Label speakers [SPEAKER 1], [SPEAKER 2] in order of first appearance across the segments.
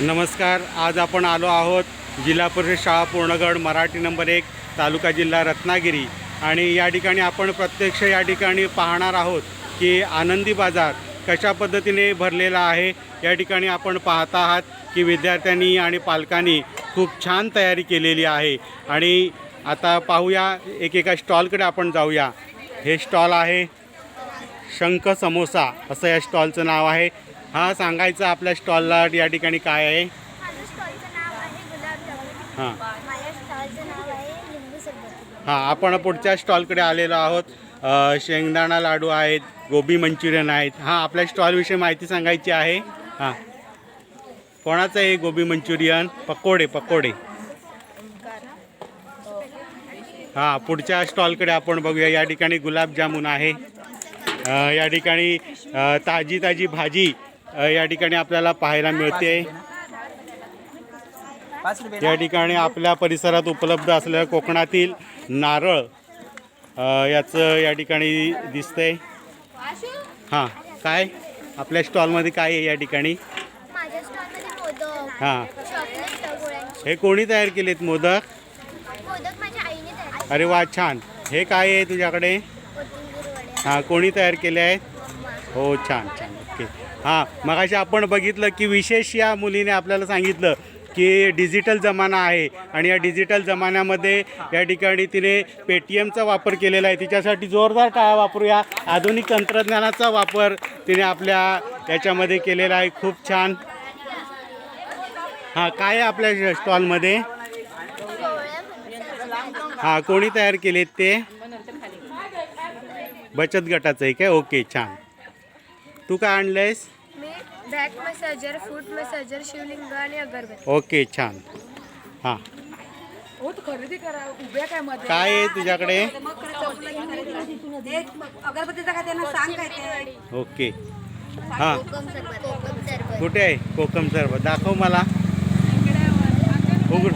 [SPEAKER 1] नमस्कार आज आपण आलो आहोत जिल्हा परिषद शाळा पूर्णगड मराठी नंबर एक तालुका जिल्हा रत्नागिरी. आणि या ठिकाणी आपण प्रत्यक्ष या ठिकाणी पाहणार आहोत की आनंदी बाजार कशा पद्धतीने भरलेला आहे. या ठिकाणी आपण पाहत आहात की विद्यार्थ्यांनी आणि पालकांनी खूप छान तयारी केलेली आहे. आणि आता पाहूया एकेका स्टॉलकडे आपण जाऊया. हे स्टॉल आहे शंख समोसा असं या स्टॉलचं नाव आहे. हा सांगायचं आपल्या स्टॉलला या ठिकाणी काय आहे? हां. हां आपण पुढच्या स्टॉलकडे आलेलो आहोत. शेंगदाणा लाडू आहेत गोबी मंचुरियन आहेत. हां आपल्या स्टॉलविषयी माहिती सांगायची आहे. हां. कोणाचं आहे गोबी मंचुरियन? पकोडे पकोडे. हां पुढच्या स्टॉलकडे आपण बघूया. या ठिकाणी गुलाबजामुन आहे. या ठिकाणी ताजी ताजी भाजी या ठिकाणी आपल्याला पाहायला मिळते. या ठिकाणी आपल्या परिसरात उपलब्ध असलेलं कोकणातील नारळ याचं या ठिकाणी दिसतंय. हां काय? आपल्या स्टॉलमध्ये काय आहे या ठिकाणी? हां. हे कोणी तयार केलेत मोदक? अरे वा छान. हे काय आहे तुझ्याकडे? हां कोणी तयार केले आहेत? हो छान छान. ओके. हां मगाशी आपण बघितलं की विशेष या मुलीने आपल्याला सांगितलं की डिजिटल जमाना आहे आणि या डिजिटल जमान्यामध्ये या ठिकाणी तिने पेटीएमचा वापर केलेला आहे. तिच्यासाठी जोरदार टाळा वापरूया. आधुनिक तंत्रज्ञानाचा वापर तिने आपल्या याच्यामध्ये केलेला आहे. खूप छान. हां काय आहे आपल्या स्टॉलमध्ये? हां कोणी तयार केलेत ते? बचत गटाचं आहे काय? ओके छान. तू काय आणलं आहेस
[SPEAKER 2] मी back massager foot massager Shivling आणि अगरबत्ती.
[SPEAKER 1] ओके छान. हां.
[SPEAKER 3] हो तू खरेदी करा उभ्या काय मध्ये?
[SPEAKER 1] काय आहे तुझ्याकडे?
[SPEAKER 3] अगरबत्तीचा काय त्यांना सांग काय ते?
[SPEAKER 1] ओके. हां.
[SPEAKER 2] कोकम सरबत कोकम सरबत
[SPEAKER 1] कुठे आहे? कोकम सरबत दाखव मला. उघड.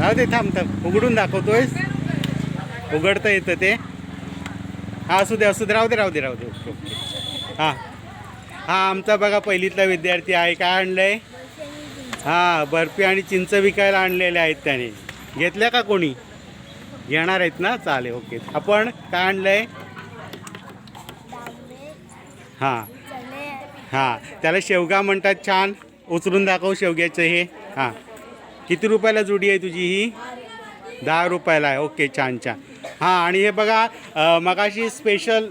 [SPEAKER 1] राहू दे थांब थांब. उघडून दाखवतोयस? उघडता येतं ते. हां असू दे असू दे. राहू दे राहू दे राहू दे. ओके ओके हां. हां आमचा बघा पहिलीतला विद्यार्थी आहे. काय आणलं आहे हां बर्फी आणि चिंच विकायला आणलेले आहेत त्याने. घेतल्या का कोणी? घेणार आहेत ना? चालेल ओके. आपण काय आणलं आहे हां. हां. त्याला शेवगा म्हणतात छान. उचलून दाखव शेवग्याचं हे. हां. किती रुपयाला जुडी आहे तुझी ही? दहा रुपयाला आहे. ओके छान छान. हां आणि हे बघा मगाशी स्पेशल